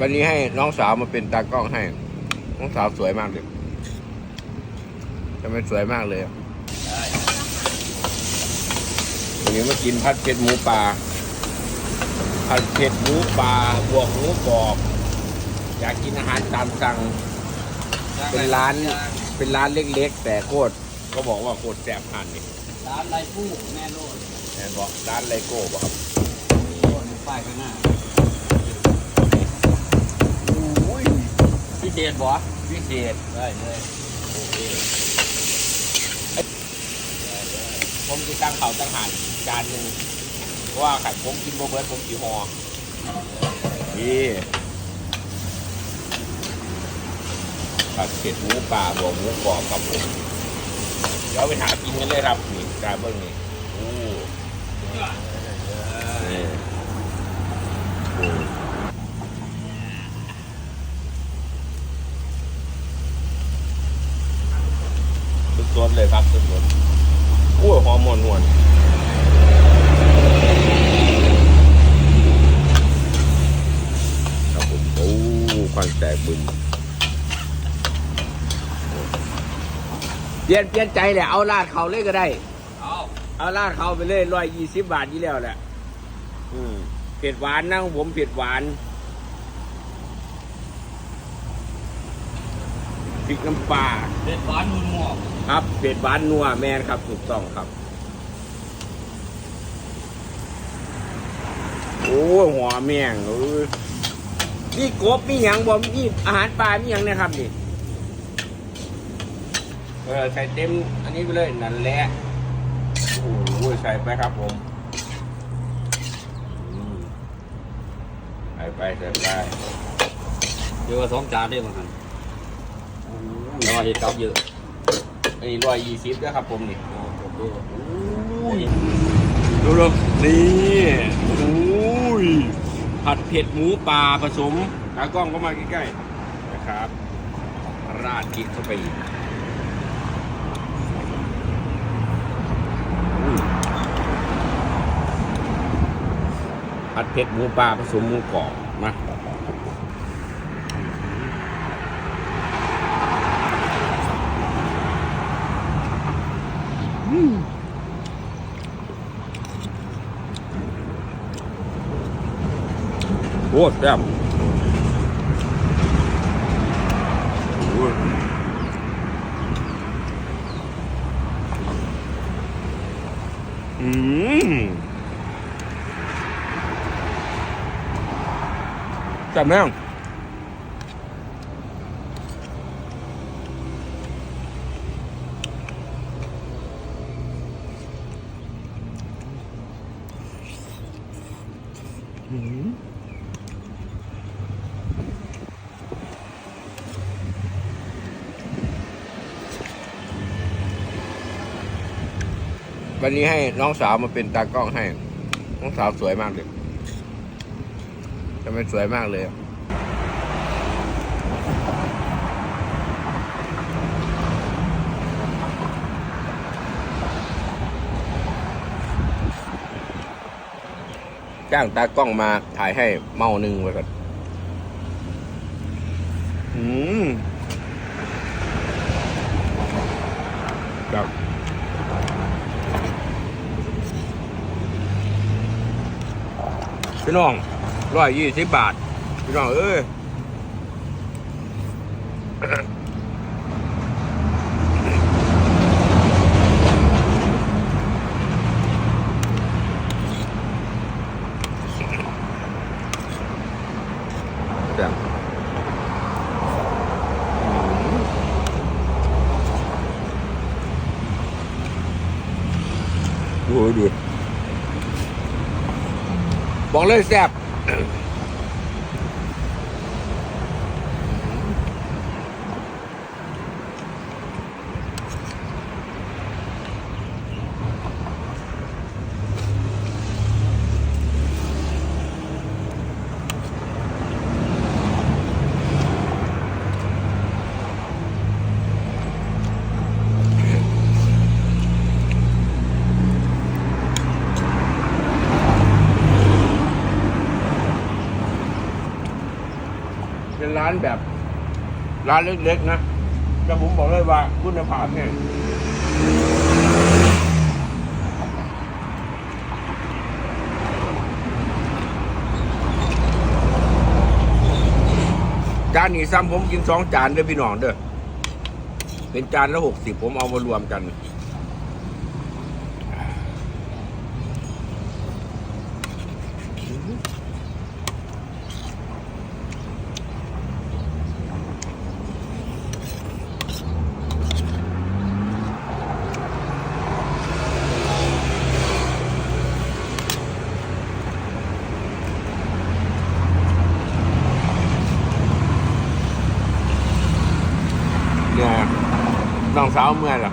วันนี้ให้น้องสาวมาเป็นตากล้องให้ น้องสาวสวยมากเลยทำไมสวยมากเลยอะวันนี้มากินผัดเผ็ดหมูปลาผัดเผ็ดหมูปลาบวกหมูกรอบ อยากกินอาหารตามสั่ง เป็นร้าน เป็นร้านเล็กๆ แต่โคตรก็บอกว่าโคตรแซ่บหันนี่ ร้านไรฟู่แม่โลดแอนบอกร้านไลโก้บอกครับโลดป้ายข้างหน้า อุ้ย พิ เศษบ่พิเศษได้เลยโอเคผมจะตั้งเขาตั้งหันจานหนึ่งเพราะว่าไข่ผมกินโบเบิร์ตผมกี่ห่อนี่ผัดเผ็ดหมูป่าบวกหมูกรอบครับผมเดี๋ยวไปหากินกันเลยครับนี่จานเบิ้งนี่โอ้นี่โอ้สดๆ เลยครับสดๆโอ้ยหอมมวนนวลครับผมโอ้ควันแตกบึมเปลี่ยนเปลี่ยนใจแหละเอาลาดเขาเลยก็ได้ เอาเอาลาดเขาไปเลยร้อยยี่สิบบาทยี่แล้วแหละอืมเผ็ดหวานนะของผมเผ็ดหวาน พริกน้ำปลาเด็ดหวานนูนหมวกครับเผ็ดหวานนัวแมนครับถูกต้องครับ โอ้ยหัวแมงเอ้ยนี่กบมีหยังบ่มีอาหารปลามีหยังเนี่ยครับนี่เออใส่เต็มอันนี้ไปเลยนั่นแหละโอ้ยใส่ไปครับผมอืมใส่ไปใส่ไป เดี๋ยวว่าสองจานได้บ้างหันรอ เห็ดกับเยอะอันนี้ร้อยยี่สิบนะครับผมนี่ดูดูนี่โอ้ยผัดเผ็ดหมูปลาผสมตากล้องก็มาใกล้ๆนะครับ ราดพริกเข้าไปอีกผัดเผ็ดหมูปลาผสมหมูกรอบมา โคตรแซ่บโอ้ยอืมแซ่บแม่ง วันนี้ให้น้องสาวมาเป็นตากล้องให้ น้องสาวสวยมากเลยทำไมสวยมากเลย จ้างตากล้องมาถ่ายให้เมาหนึ่งไว้ก่อนอืมครับพี่น้องร้อยยี่สิบบาท พี่น้องเอ้ย ดูดูบอกเลยแซ่บ ร้านแบบ ร้านเล็กๆนะแต่ผมบอกเลยว่าคุณภาพเนี่ยจานนี้ซ้ำผมกินสองจานเด้อพี่น้องเด้อเป็นจานละหกสิบผมเอามารวมกันเนี่ยน้องสาวเมื่อยล่ะ